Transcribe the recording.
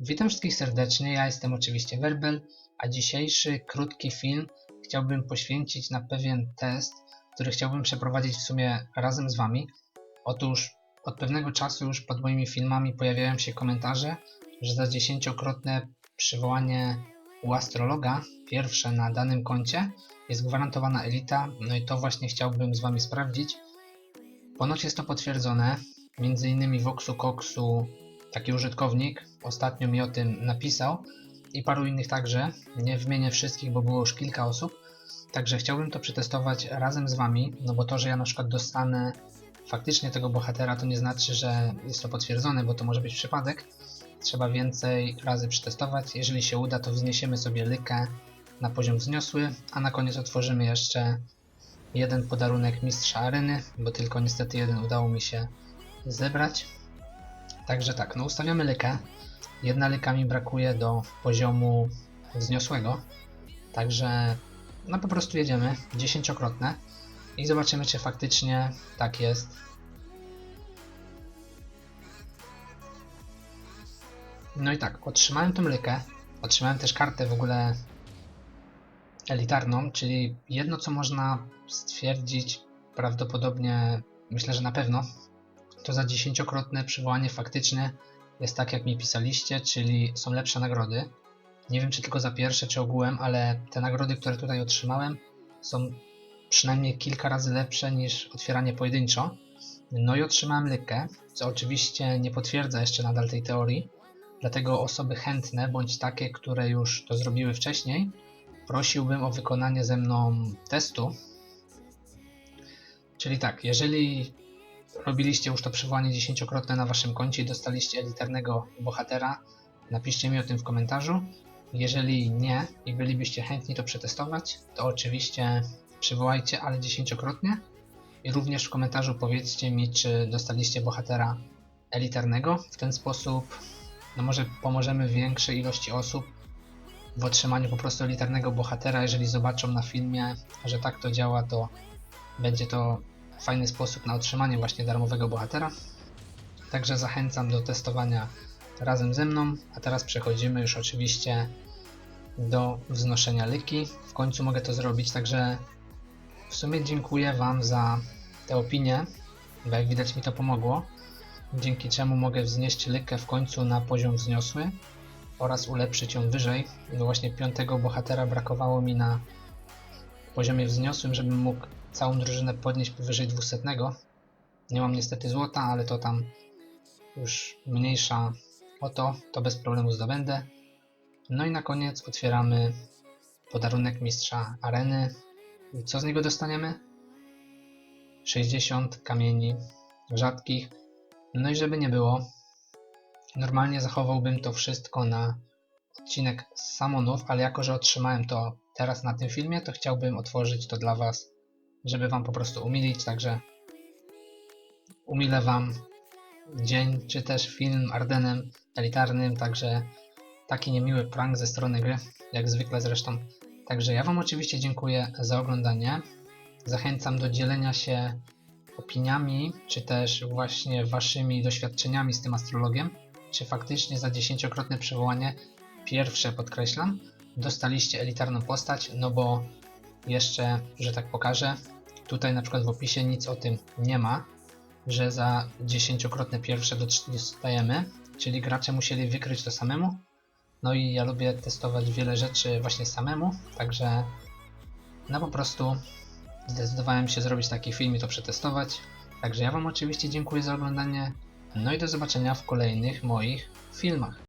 Witam wszystkich serdecznie, ja jestem oczywiście Werbel, a dzisiejszy krótki film chciałbym poświęcić na pewien test, który chciałbym przeprowadzić w sumie razem z Wami. Otóż od pewnego czasu już pod moimi filmami pojawiają się komentarze, że za dziesięciokrotne przywołanie u astrologa, pierwsze na danym koncie, jest gwarantowana elita, no i to właśnie chciałbym z Wami sprawdzić. Ponoć jest to potwierdzone, między innymi Voxu Coxu, taki użytkownik, ostatnio mi o tym napisał i paru innych także. Nie wymienię wszystkich, bo było już kilka osób. Także chciałbym to przetestować razem z Wami, no bo to, że ja na przykład dostanę faktycznie tego bohatera, to nie znaczy, że jest to potwierdzone, bo to może być przypadek. Trzeba więcej razy przetestować. Jeżeli się uda, to wzniesiemy sobie lykę na poziom wzniosły, a na koniec otworzymy jeszcze jeden podarunek mistrza areny, bo tylko niestety jeden udało mi się zebrać. Także tak, no ustawiamy lykę. Jedna lyka mi brakuje do poziomu wzniosłego. Także no po prostu jedziemy dziesięciokrotne i zobaczymy czy faktycznie tak jest. No i tak, otrzymałem tą lykę. Otrzymałem też kartę w ogóle elitarną, czyli jedno co można stwierdzić prawdopodobnie, myślę, że na pewno, to za dziesięciokrotne przywołanie faktycznie jest tak, jak mi pisaliście, czyli są lepsze nagrody. Nie wiem, czy tylko za pierwsze, czy ogółem, ale te nagrody, które tutaj otrzymałem, są przynajmniej kilka razy lepsze niż otwieranie pojedynczo. No i otrzymałem lykę, co oczywiście nie potwierdza jeszcze nadal tej teorii. Dlatego osoby chętne, bądź takie, które już to zrobiły wcześniej, prosiłbym o wykonanie ze mną testu. Czyli tak, jeżeli robiliście już to przywołanie dziesięciokrotne na waszym koncie i dostaliście elitarnego bohatera, napiszcie mi o tym w komentarzu. Jeżeli nie i bylibyście chętni to przetestować, to oczywiście przywołajcie, ale dziesięciokrotnie. I również w komentarzu powiedzcie mi, czy dostaliście bohatera elitarnego. W ten sposób no może pomożemy większej ilości osób w otrzymaniu po prostu elitarnego bohatera. Jeżeli zobaczą na filmie, że tak to działa, to będzie to fajny sposób na otrzymanie właśnie darmowego bohatera. Także zachęcam do testowania razem ze mną, a teraz przechodzimy już oczywiście do wznoszenia lyki. W końcu mogę to zrobić, także w sumie dziękuję Wam za te opinie, bo jak widać mi to pomogło, dzięki czemu mogę wznieść lykę w końcu na poziom wzniosły oraz ulepszyć ją wyżej. No właśnie piątego bohatera brakowało mi na poziomie wzniosłym, żebym mógł całą drużynę podnieść powyżej 200. Nie mam niestety złota, ale to tam już mniejsza o to, to bez problemu zdobędę. No i na koniec otwieramy podarunek mistrza areny. I co z niego dostaniemy? 60 kamieni rzadkich. No i żeby nie było, normalnie zachowałbym to wszystko na odcinek z Samonów, ale jako, że otrzymałem to teraz na tym filmie, to chciałbym otworzyć to dla Was, żeby Wam po prostu umilić, także umilę Wam dzień, czy też film Ardenem elitarnym, także taki niemiły prank ze strony gry, jak zwykle zresztą. Także ja Wam oczywiście dziękuję za oglądanie. Zachęcam do dzielenia się opiniami, czy też właśnie Waszymi doświadczeniami z tym astrologiem. Czy faktycznie za dziesięciokrotne przywołanie, pierwsze podkreślam, dostaliście elitarną postać, no bo jeszcze, że tak pokażę, tutaj na przykład w opisie nic o tym nie ma, że za dziesięciokrotne pierwsze dostajemy, czyli gracze musieli wykryć to samemu. No i ja lubię testować wiele rzeczy właśnie samemu, także no po prostu zdecydowałem się zrobić taki film i to przetestować. Także ja Wam oczywiście dziękuję za oglądanie, no i do zobaczenia w kolejnych moich filmach.